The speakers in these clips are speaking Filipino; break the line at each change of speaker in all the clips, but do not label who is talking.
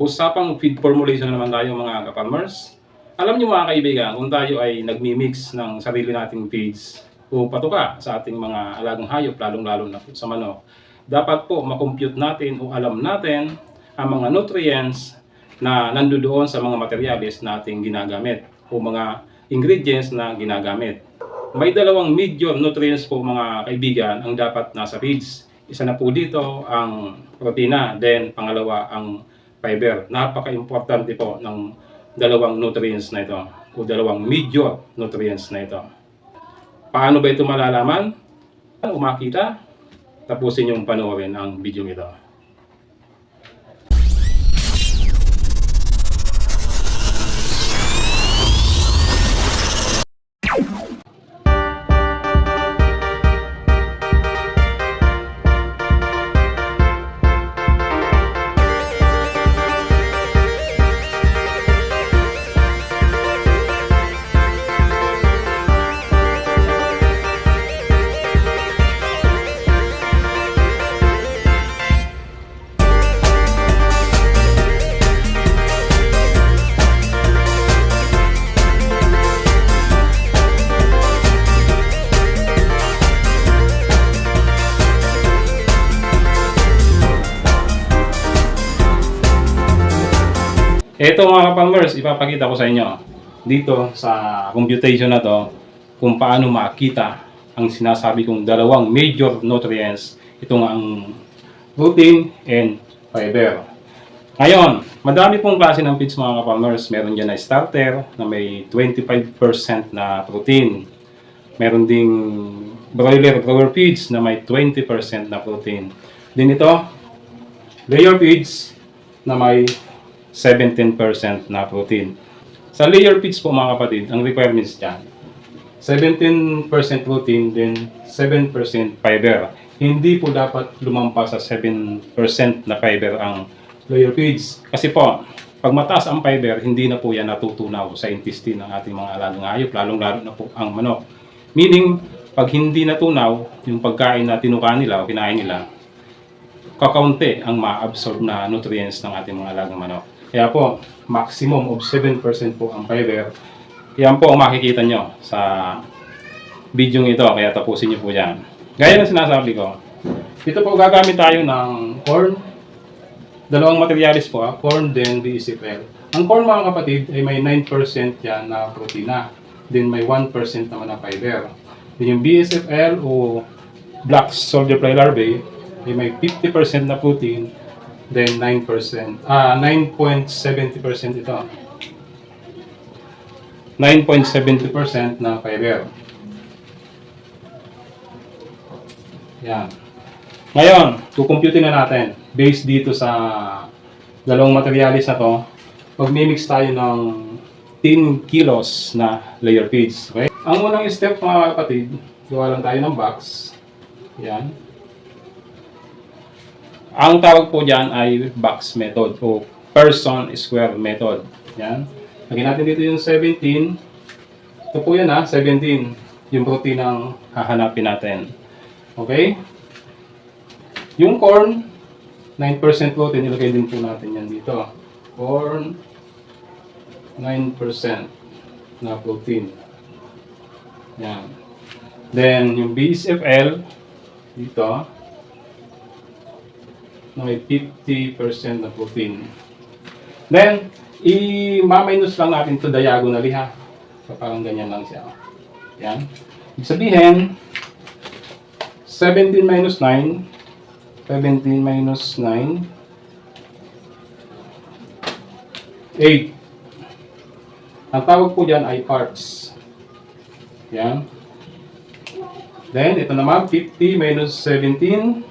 usapang feed formulation na naman tayo mga ka-farmers. Alam niyo mga kaibigan, kung tayo ay nagmi-mix ng sarili nating feeds o patuka sa ating mga alagang hayop, lalong-lalo na sa manok, dapat po makompute natin o alam natin ang mga nutrients na nandoon sa mga materials nating ginagamit o mga ingredients na ginagamit. May dalawang major nutrients po mga kaibigan ang dapat nasa feeds. Isa na po dito ang protina, then pangalawa ang fiber. Napaka-importante po ng dalawang nutrients na ito o dalawang major nutrients na ito. Paano ba ito malalaman? O makita? Tapusin yung panoorin ang video ito. Ito mga farmers, ipapakita ko sa inyo dito sa computation na to kung paano makita ang sinasabi kong dalawang major nutrients. Ito nga ang protein and fiber. Ngayon, madami pong klase ng feeds mga farmers. Meron dyan na starter na may 25% na protein. Meron ding broiler grower feeds na may 20% na protein. Din ito, layer feeds na may 17% na protein. Sa layer feeds po mga kapatid, ang requirements dyan, 17% protein, then 7% fiber. Hindi po dapat lumampas sa 7% na fiber ang layer feeds. Kasi po, pag mataas ang fiber, hindi na po yan natutunaw sa intestine ng ating mga alagang hayop, lalong-lalo na po ang manok. Meaning, pag hindi natunaw, yung pagkain na tinuka nila o kinain nila, kakaunti ang ma-absorb na nutrients ng ating mga alagang manok. Kaya po, maximum of 7% po ang fiber. Yan po ang makikita nyo sa video ito, kaya tapusin nyo po yan. Gaya ng sinasabi ko, dito po gagamit tayo ng corn. Dalawang materialis po, ah, corn then BCFL. Ang corn mga kapatid ay may 9% yan na protina. Then may 1% naman na fiber. Then yung BSFL o black soldier fly larvae ay may 50% na protein then 9%, ah 9.70% ito. 9.70% na fiber. Yan. Ngayon, kukumputin na natin based dito sa dalawang materialis na to. Magmimix tayo ng 10 kilos na layer feeds. Okay? Ang unang step mga kapatid, gawa lang tayo ng box. Yan. Ang tawag po dyan ay box method o person square method. Yan. Lagyan natin dito yung 17. Ito po yan ha, 17. Yung protein ang hahanapin natin. Okay? Yung corn, 9% protein, ilagay din po natin yan dito. Corn, 9% na protein. Yan. Then, yung BSFL, dito, na may 50% na protein. Then, i-minus lang natin to diagonally ha. So, parang ganyan lang siya. Yan. Ibig sabihin, 17 minus 9, 17 minus 9, 8. Ang tawag po dyan ay parts. Yan. Then, ito naman, 50 minus 17,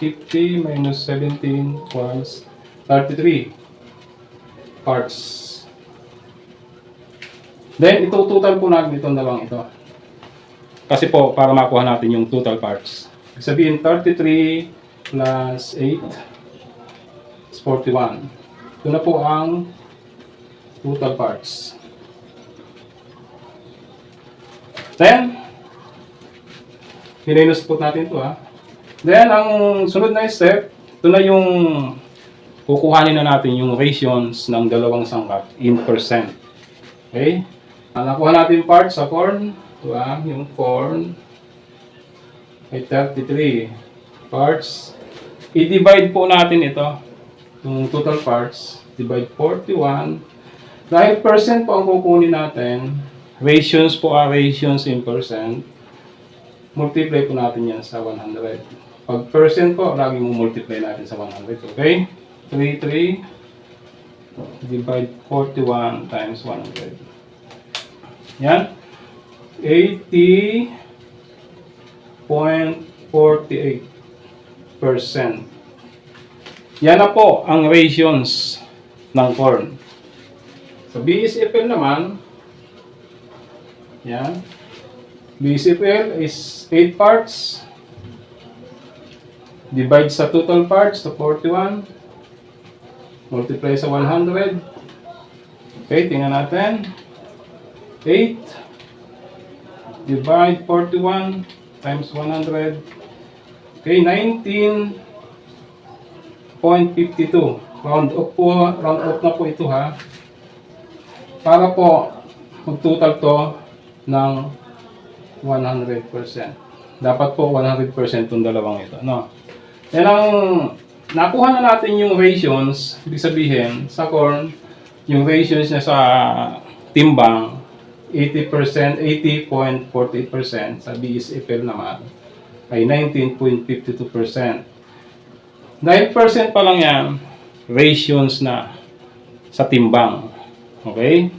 50 minus 17 equals 33 parts. Then, itututal po natin itong dalawang ito. Kasi po, para makuha natin yung total parts. Sabihin, 33 plus 8 is 41. Ito na po ang total parts. Then, Hinayos po natin ito ha. Then, ang sunod na step, ito na yung kukuhanin na natin yung rations ng dalawang sangkap in percent. Okay? Ah, nakuha natin part sa corn. Ito ah, yung corn ay 33 parts. I-divide po natin ito. Yung total parts. Divide 41. Dahil percent po ang kukunin natin, rations po are rations in percent. Multiply po natin yan sa 100. Pag percent po, lagi mo multiply natin sa 100. Okay? 33 divide 41 times 100. Yan. 80.48%. Yan na po ang rations ng corn. Sa BSFL naman, yan. BSFL is 8 parts. Divide sa total parts to 41. Multiply sa 100. Okay, tingnan natin. 8 divide 41 times 100. Okay, 19.52. Round off po, round off na po ito ha. Para po mag-total to ng 100%. Dapat po 100% itong dalawang ito. No? Yan ang nakuha na natin yung rations, ibig sabihin, sa corn, yung rations niya sa timbang, 80%, 80.48%, sa BSFL naman, ay 19.52%. 9% pa lang yan, rations na sa timbang. Okay?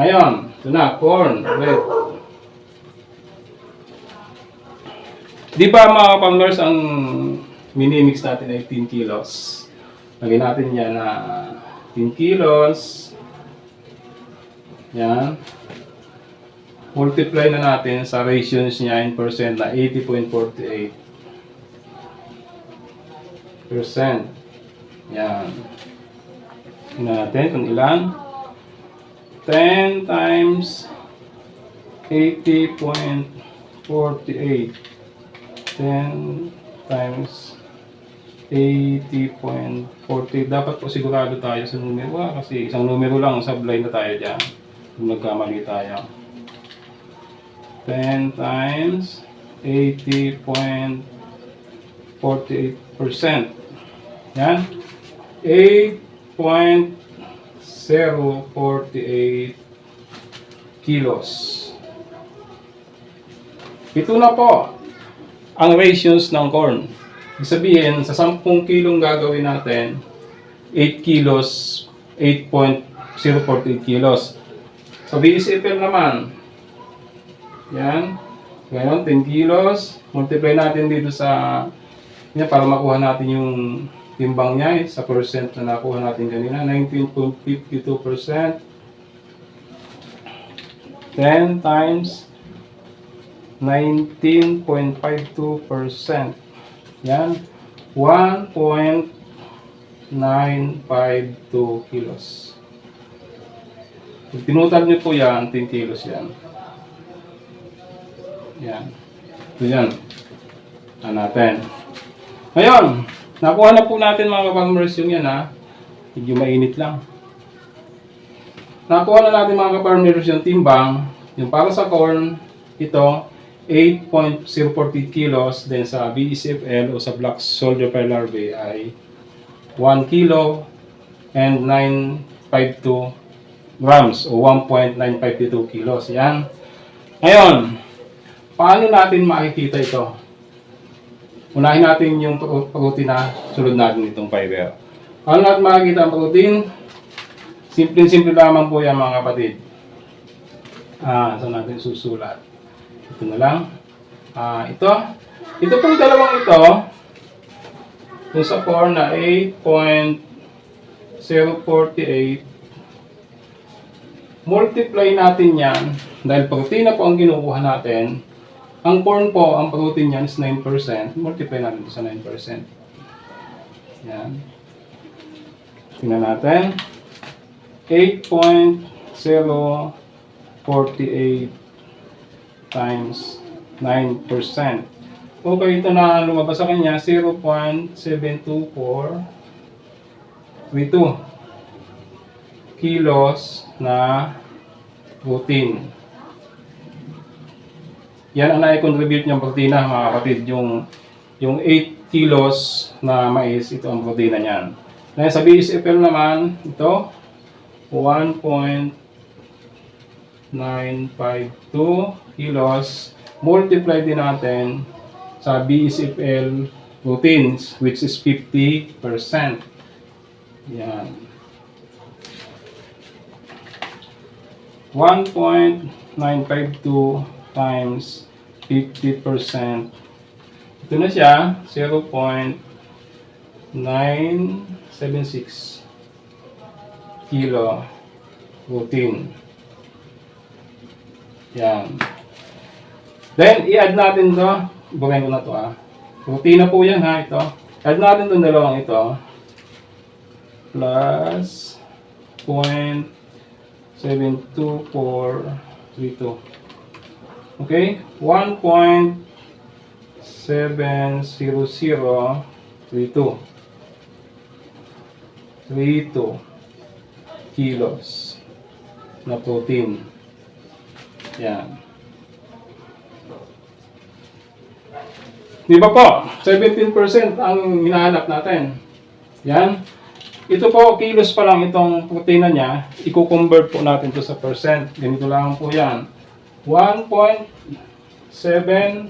Ngayon, ito na, corn, ulit. Di ba mga farmers, ang minimix natin ay 10 kilos. Lagyan natin yan na 10 kilos. Yan. Multiply na natin sa ratios niya in percent na 80.48 percent. Yan. Tingnan natin kung ilan. 10 times 80.48 10 times 80.40. Dapat po sigurado tayo sa numero ah, kasi isang numero lang sablay na tayo dyan. Kung nagkamali tayo. 10 times 80.48%. Yan. 8.048 kilos. Ito na po ang rations ng corn. Ibig sabihin, sa 10 kilong gagawin natin, 8 kilos, 8.048 kilos. Sa BSFL naman, yan, ngayon 10 kilos, multiply natin dito sa, yan, para makuha natin yung timbang niya eh, sa percent na nakuha natin kanina, 19.52%. 10 times 19.52%. Yan. 1.952 kilos. Kung tinutal nyo po yan, 10 kilos yan. Yan. Ito yan. Ano natin. Ngayon, nakuha na po natin mga farmers yung yan ha. Medyo mainit lang. Nakuha na natin mga farmers yung timbang. Yung para sa corn, ito, 8.048 kilos. Then sa BSFL o sa Black Soldier Fly Larvae ay 1 kilo and 952 grams o 1.952 kilos. Yan. Ngayon, paano natin makikita ito? Unahin natin yung pro- protein na sunod natin itong fiber. Paano natin makikita ang protein? Simple-simple lamang po yan mga kapatid. Ah, saan natin susulat? Ito na lang. Ah, ito. Ito pong dalawang ito, kung sa core na 8.048, multiply natin yan, dahil protein na po ang kinukuha natin, ang corn po, ang protein niyan is 9%, multiply natin sa 9%. Yan. Tingnan natin. 8.048 times 9%. Okay, ito na lumabas sa kanya, 0.724 kilos na protein. Yan ang na-contribute niyang protina mga kapatid. Yung, yung 8 kilos na mais, ito ang protina niyan. Dahil sa BSFL naman, ito, 1.952 kilos. Multiply din natin sa BSFL proteins, which is 50%. Yan. 1.952 times 50%. Ito na siya, 0.976 kilo protein. Yan. Then, i-add natin to. Bukayin ko na to ah. Protein na po yan ha, ito. Add natin itong dalawang ito. Plus 0.72432. Okay? 1.70032. 32 kilos na protein. Yan. Di ba po? 17% ang hinahanap natin. Yan. Ito po, kilos pa lang itong protina niya. I-convert po natin to sa percent. Ganito lang po yan. 1.70032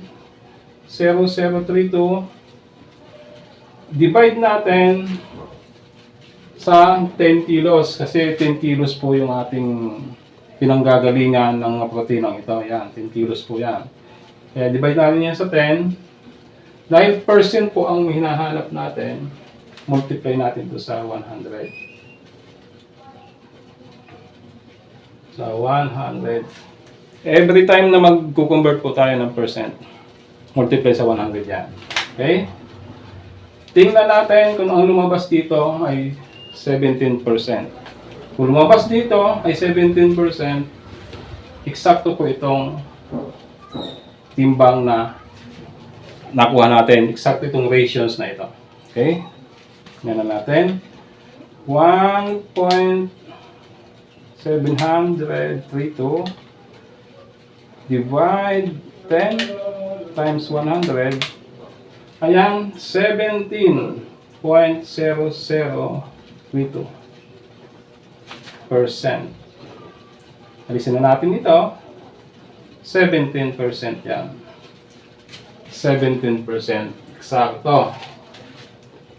divide natin sa 10 kilos kasi 10 kilos po yung ating pinanggagalingan ng proteinang ito. Yan, 10 kilos po yan. Kaya divide natin yan sa 10. Dahil percent po ang hinahanap natin, multiply natin to sa 100. Sa 100. Every time na mag-convert po tayo ng percent, multiply sa 100 yan. Okay? Tingnan natin kung ang lumabas dito ay 17%. Kung lumabas dito ay 17%, eksakto po itong timbang na nakuha natin. Eksakto itong ratios na ito. Okay? Yan na natin. 1.732 divide 10 times 100 ayan 17.0032 percent alisin na natin ito 17% yan 17% eksakto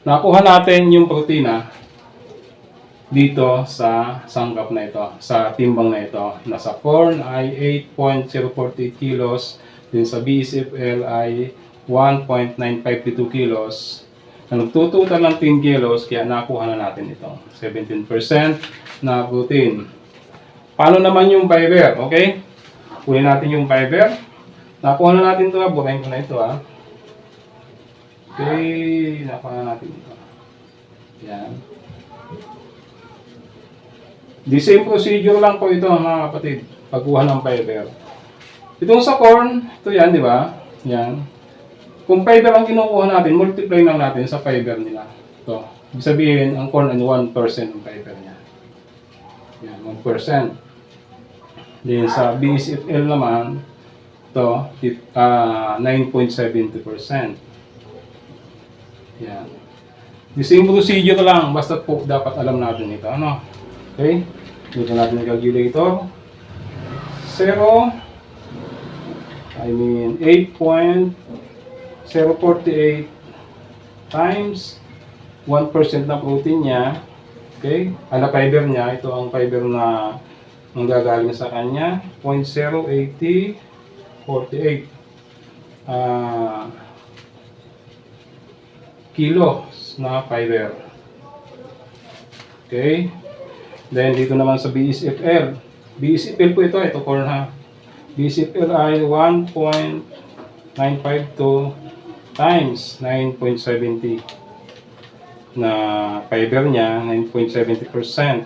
nakuha natin yung protina dito sa sangkap na ito, sa timbang na ito. Nasa corn ay 8.048 kilos, din sa BSFL ay 1.952 kilos. Na nagtututal ng 10 kilos, kaya nakuha na natin ito. 17% na protein. Paano naman yung fiber? Okay? Kunin natin yung fiber. Nakuha na natin ito. Burahin ko na ito. Ha? Okay, nakuha na natin ito. Yan. The same procedure lang po ito mga kapatid. Pagkuha ng fiber. Itong sa corn, ito yan, di ba? Yan. Kung fiber ang kinukuha natin, multiply lang natin sa fiber nila. Ito. Ibig sabihin, ang corn ay 1% ng fiber niya. Yan, 1%. Then sa BSFL naman, ito, uh, 9.70%. Yan. The same procedure lang, basta po dapat alam natin ito. Ano? Okay? Dito natin yung calculator. 0, I mean 8.048 times 1% na protein niya. Okay? Ano fiber niya? Ito ang fiber na ang gagaling sa kanya. 0.08048 ah kilos na fiber. Okay? Then dito naman sa BSFL. BSFL po ito, ito corn ha. BSFL ay 1.952 times 9.70 na fiber niya, 9.70%.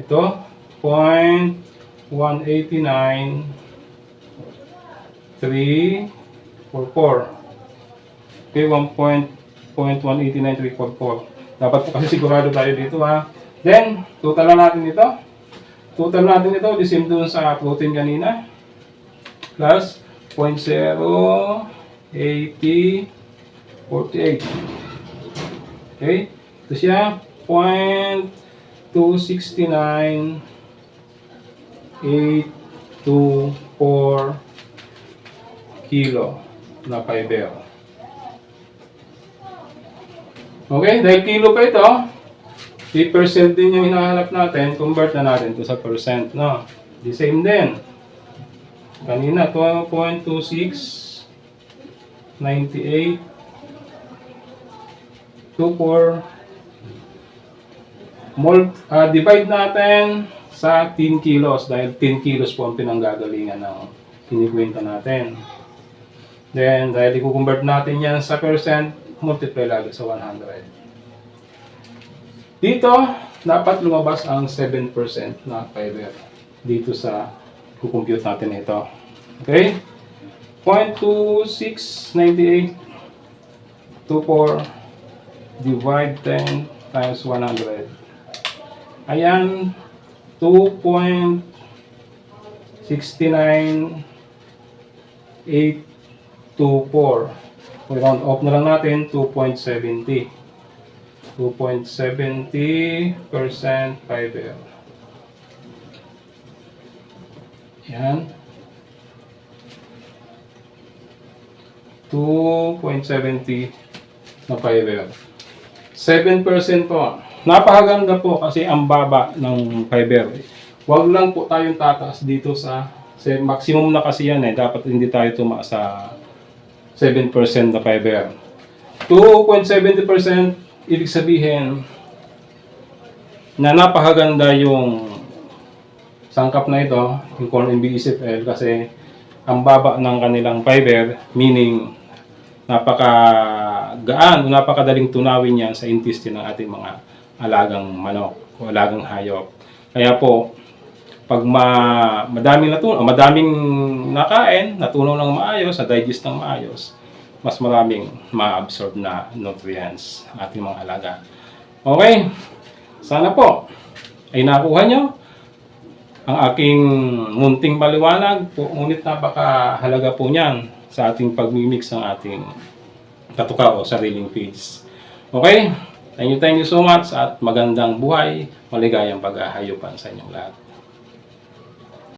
Ito, 0.189 344. Okay, 1.189 344. Dapat po kasi sigurado tayo dito ha. Then, total na natin ito. Total natin ito, the same dun sa protein kanina. Plus 0.080 48. Okay? Ito siya, 0.269 824 kilo na fiber. Okay, dahil kilo pa ito, 3% din yung hinahanap natin, convert na natin to sa percent, no? The same din. Kanina, 12.26, 98, 24, Mol, ah, divide natin sa 10 kilos dahil 10 kilos po ang pinanggagalingan ng kinikwenta natin. Then, dahil i-convert natin yan sa percent, multiply lagi sa 100. Dito, dapat lumabas ang 7% na fiber dito sa kukompute natin ito. Okay? 0.2698 24 divide 10 times 100. Ayan, 2.69 2.4. I-round off na lang natin, 2.70. 2.70% 5L. Yan. 2.70 na 5L. 7% po. Napakaganda po kasi ang baba ng fiber. Huwag lang po tayong tataas dito sa kasi maximum na kasi yan eh. Dapat hindi tayo tumaas sa 7% na fiber. 2.70% ibig sabihin na napakaganda yung sangkap na ito, yung corn MBECFL kasi ang baba ng kanilang fiber, meaning napakagaan o napakadaling tunawin yan sa intestine ng ating mga alagang manok o alagang hayop. Kaya po, pag ma, madaming natunaw, madaming nakain, natunaw ng maayos, na-digest ng maayos, mas maraming ma-absorb na nutrients ating mga alaga. Okay, sana po ay nakuha nyo ang aking munting paliwanag ngunit napakahalaga po niyan sa ating pagmimix ng ating katukaw o sariling feeds. Okay? Thank you, thank you so much at magandang buhay, maligayang pag-ahayupan sa inyong lahat.